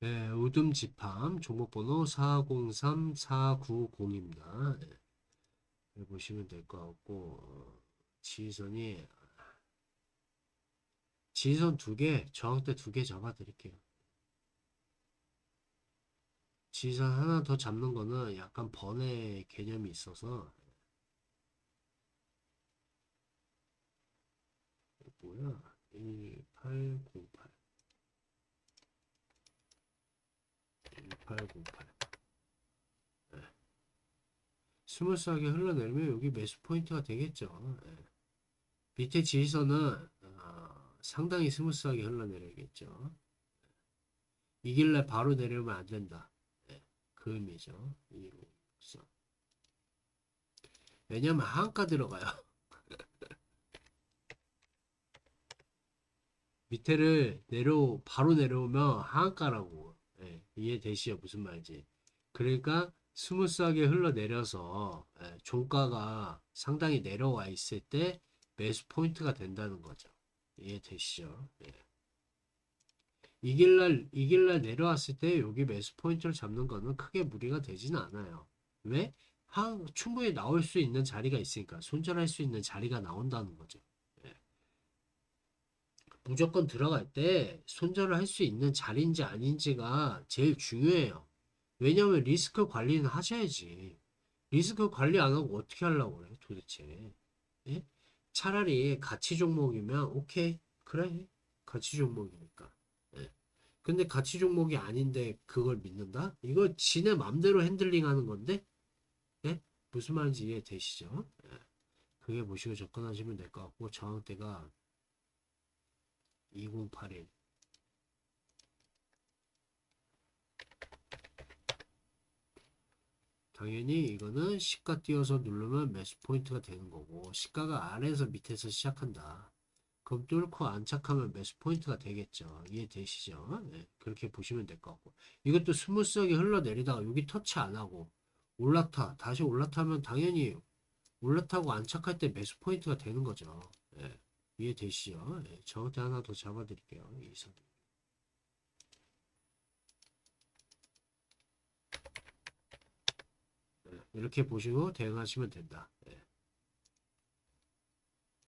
네, 우듬 집함 종목번호 403490입니다. 네, 여기 보시면 될 것 같고 어, 지지선이 지지선 두 개, 저항대 두 개 잡아 드릴게요. 지지선 하나 더 잡는 거는 약간 번외 개념이 있어서 뭐야? 1808 1808 네. 스무스하게 흘러내리면 여기 매수 포인트가 되겠죠. 네. 밑에 지지선은 어, 상당히 스무스하게 흘러내려야겠죠. 이길래 바로 내려오면 안 된다. 네. 그 의미죠. 153. 왜냐면 한가 들어가요. 밑에를 내려 바로 내려오면 하한가라고 예, 이해되시죠? 무슨 말인지. 그러니까 스무스하게 흘러내려서 예, 종가가 상당히 내려와 있을 때 매수 포인트가 된다는 거죠. 이해되시죠? 예. 이길날 이길날 내려왔을 때 여기 매수 포인트를 잡는 거는 크게 무리가 되지는 않아요. 왜? 한, 충분히 나올 수 있는 자리가 있으니까 손절할 수 있는 자리가 나온다는 거죠 무조건 들어갈 때 손절을 할 수 있는 자리인지 아닌지가 제일 중요해요. 왜냐면 리스크 관리는 하셔야지. 리스크 관리 안 하고 어떻게 하려고 그래, 도대체. 예? 차라리 가치 종목이면, 오케이, 그래. 가치 종목이니까. 예. 근데 가치 종목이 아닌데 그걸 믿는다? 이거 지네 맘대로 핸들링 하는 건데? 예? 무슨 말인지 이해되시죠? 예. 그게 보시고 접근하시면 될 것 같고, 저항대가 2081 당연히 이거는 시가 띄어서 누르면 매수 포인트가 되는 거고 시가가 아래에서 밑에서 시작한다. 그럼 뚫고 안착하면 매수 포인트가 되겠죠. 이해되시죠? 네, 그렇게 보시면 될 것 같고. 이것도 스무스하게 흘러내리다가 여기 터치 안 하고 올라타 다시 올라타면 당연히 올라타고 안착할 때 매수 포인트가 되는 거죠. 네. 이해되시죠? 네, 저한테 하나 더 잡아드릴게요. 이선. 네, 이렇게 보시고 대응하시면 된다.